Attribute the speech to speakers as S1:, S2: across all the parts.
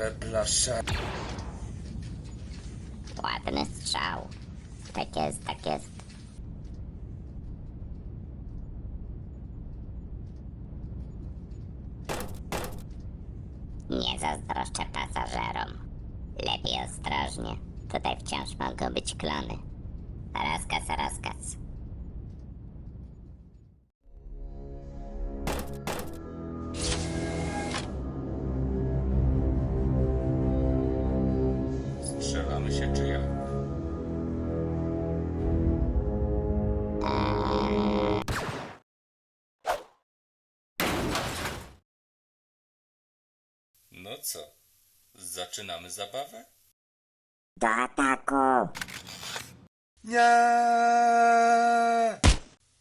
S1: zabawę, blasza.
S2: Ładny strzał. Tak jest, tak jest. Nie zazdroszczę pasażerom. Lepiej ostrożnie. Tutaj wciąż mogą być klony. Raskas, raskas.
S1: No co? Zaczynamy zabawę?
S2: Do ataku!
S1: Nie!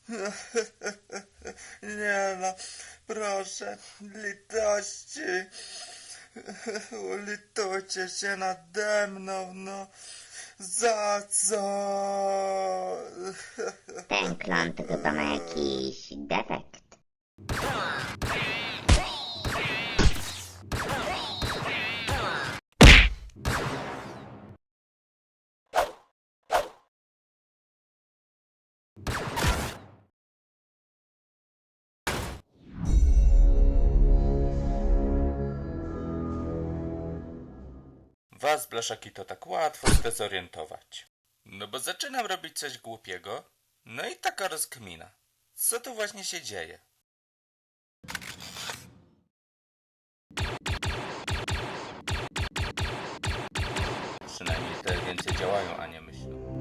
S1: Nie no, proszę, litości. Ulitujcie się nade mną, no. Za co?
S2: Ten klon to chyba ma jakiś defekt.
S1: Was, blaszaki, to tak łatwo zdezorientować. No bo zaczynam robić coś głupiego, no i taka rozkmina. Co tu właśnie się dzieje? Przynajmniej inteligencje działają, a nie myślą.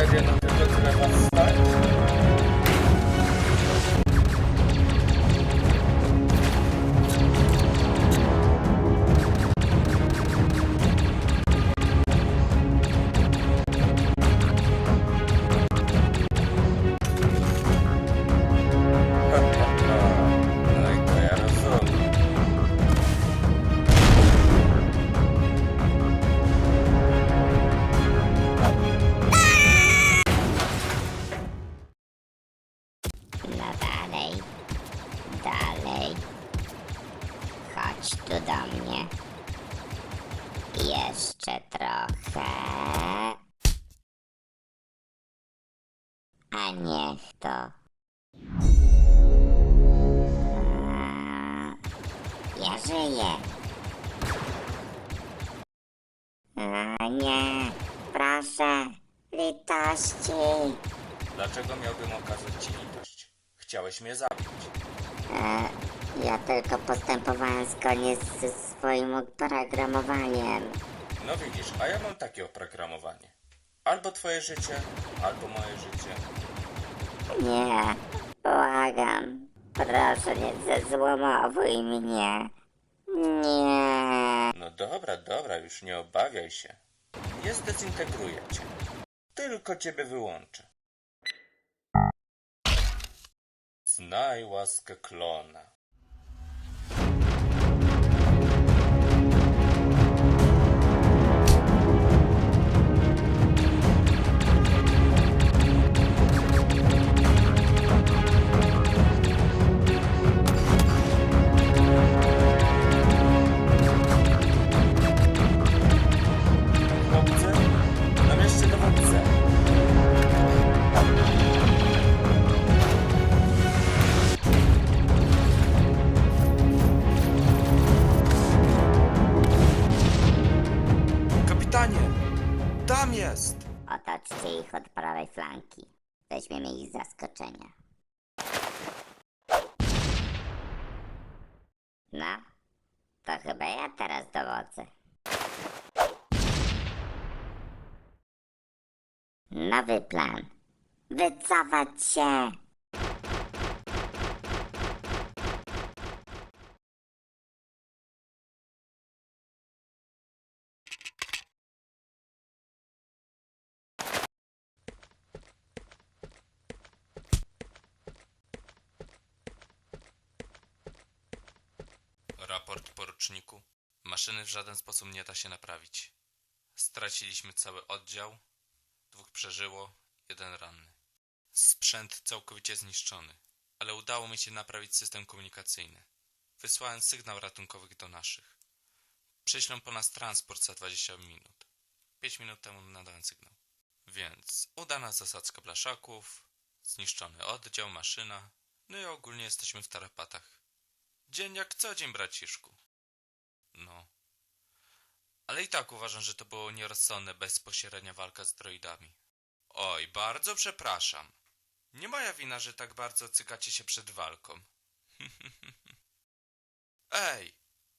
S1: Serio, no tylko tyle was stać?
S2: Dalej. Chodź tu do mnie. Jeszcze trochę. A niech to. Ja żyję. A nie. Proszę. Litości.
S1: Dlaczego miałbym okazać ci litość? Chciałeś mnie zabić.
S2: E, ja tylko postępowałem zgodnie z, ze swoim oprogramowaniem.
S1: No widzisz, a ja mam takie oprogramowanie. Albo twoje życie, albo moje życie.
S2: Nie, błagam. Proszę, nie zezłomowuj mnie. Nie.
S1: No dobra, dobra, już nie obawiaj się. Nie zdezintegruję cię. Tylko ciebie wyłączę. Znaj łaskę klona.
S2: Zamki. Weźmiemy ich z zaskoczenia. No, to chyba ja teraz dowodzę. Nowy plan. Wycofać się!
S1: Raport poruczniku. Maszyny w żaden sposób nie da się naprawić. Straciliśmy cały oddział. Dwóch przeżyło, jeden ranny. Sprzęt całkowicie zniszczony, ale udało mi się naprawić system komunikacyjny. Wysłałem sygnał ratunkowy do naszych. Prześlą po nas transport za 20 minut. 5 minut temu nadałem sygnał. Więc udana zasadzka blaszaków, zniszczony oddział, maszyna, no i ogólnie jesteśmy w tarapatach. Dzień jak co dzień, braciszku. No. Ale i tak uważam, że to było nierozsądne bezpośrednia walka z droidami. Oj, bardzo przepraszam. Nie moja wina, że tak bardzo cykacie się przed walką. Ej,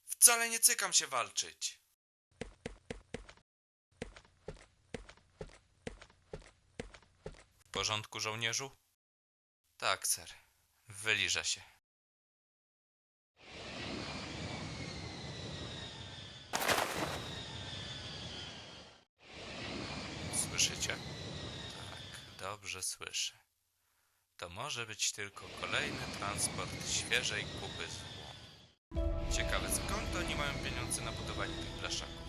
S1: wcale nie cykam się walczyć. W porządku, żołnierzu? Tak, ser. Wyliża się. Słyszycie? Tak, dobrze słyszę. To może być tylko kolejny transport świeżej kupy złomu. Ciekawe, skąd oni mają pieniądze na budowanie tych blaszaków?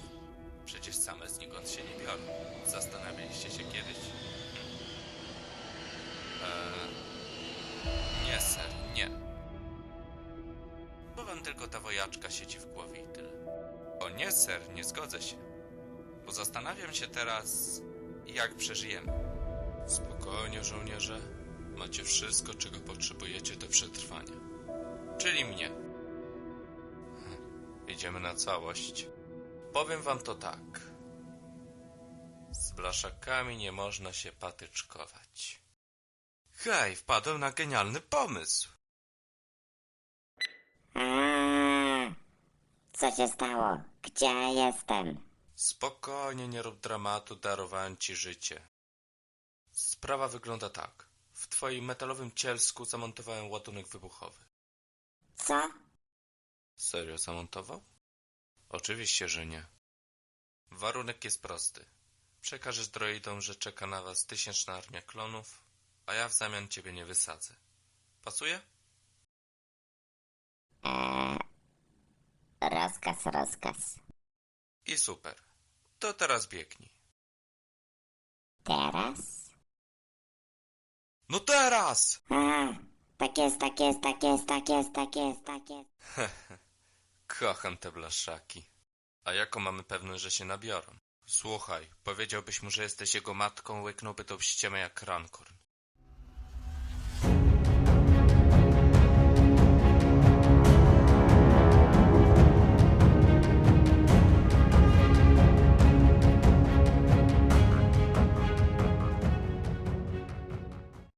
S1: Przecież same znikąd się nie biorą. Zastanawialiście się kiedyś? Hmm. Eee, nie, ser, nie. Bo wam tylko ta wojaczka siedzi w głowie i tyle. O nie, ser, nie zgodzę się. Bo zastanawiam się teraz, jak przeżyjemy. Spokojnie, żołnierze. Macie wszystko, czego potrzebujecie do przetrwania. Czyli mnie. Hm, Idziemy na całość. Powiem wam to tak. Z blaszakami nie można się patyczkować. Hej, wpadłem na genialny pomysł.
S2: Aaaa! Co się stało? Gdzie ja jestem?
S1: Spokojnie, nie rób dramatu, darowałem ci życie. Sprawa wygląda tak. W twoim metalowym cielsku zamontowałem ładunek wybuchowy.
S2: Co?
S1: Serio zamontował? Oczywiście, że nie. Warunek jest prosty. Przekażesz droidom, że czeka na was tysięczna armia klonów, a ja w zamian ciebie nie wysadzę. Pasuje?
S2: Eee, rozkaz, rozkaz.
S1: I super. To teraz biegnij.
S2: Teraz?
S1: No teraz!
S2: A, tak jest, tak jest, tak jest, tak jest, tak jest, tak jest.
S1: Kocham te blaszaki. A jaką mamy pewność, że się nabiorą? Słuchaj, powiedziałbyś mu, że jesteś jego matką, łyknąłby tą ściemę jak rankorn.